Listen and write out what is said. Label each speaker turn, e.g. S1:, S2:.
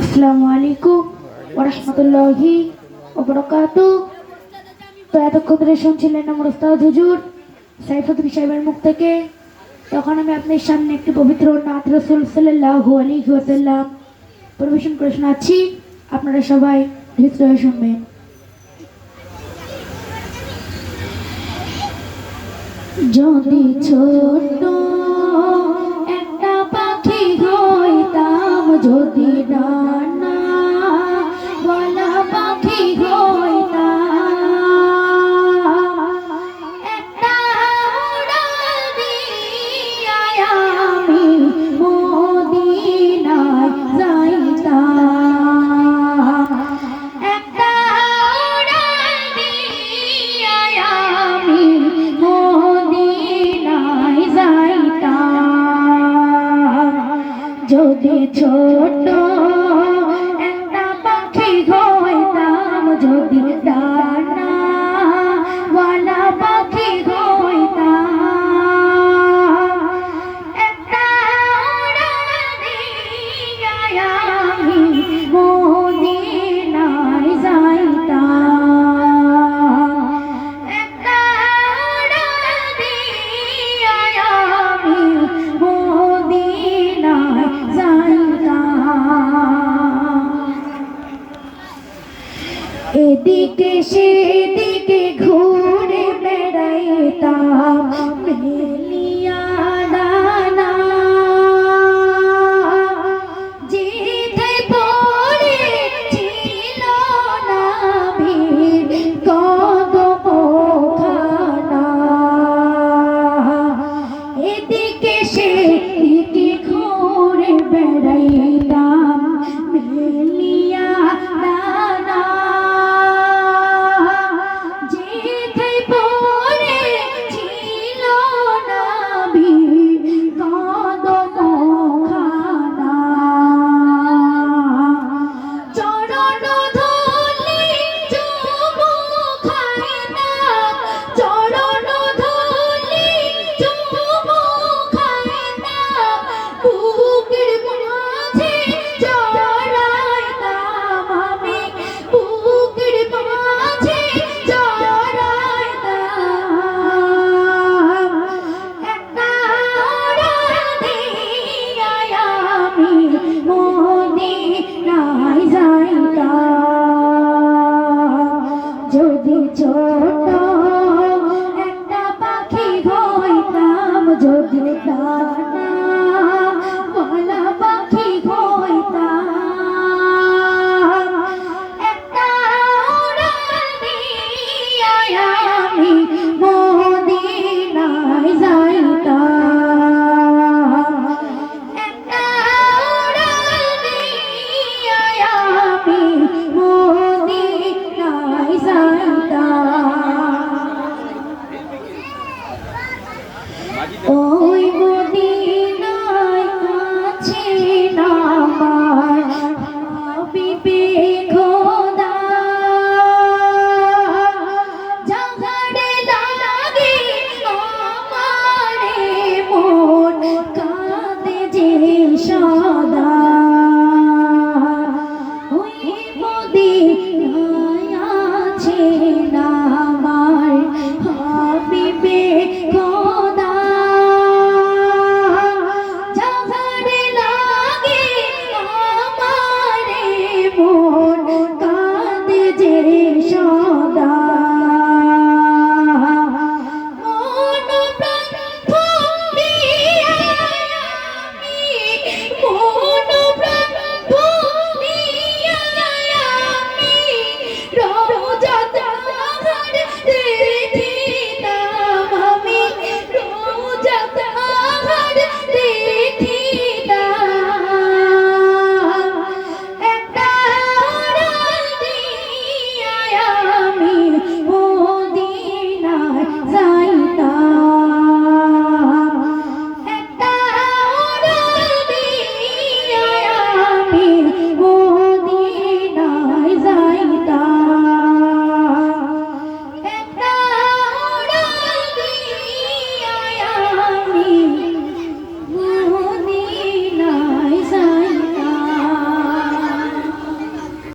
S1: আসসালামু আলাইকুম ওরহমতুল্লাহি ওবরাকাত তো এতক্ষণ ধরে শুনছিলেন আমার উস্তাদ হুজুর সাইফুদ্দিন সাহেবের মুখ থেকে। তখন আমি আপনার সামনে একটি পবিত্র নাথ রসুল সাল্লাহু আলাইহি ওয়াসাল্লাম পরিবেশন করে শোনাচ্ছি। আপনারা সবাই ধৃত হয়ে শুনবেন। যদি ছোট যদি ডানা বলা পাখি যাইতাম। যদি ছোট এদিকে সেদিকে ঘুরে বেড়াইতাম। যায়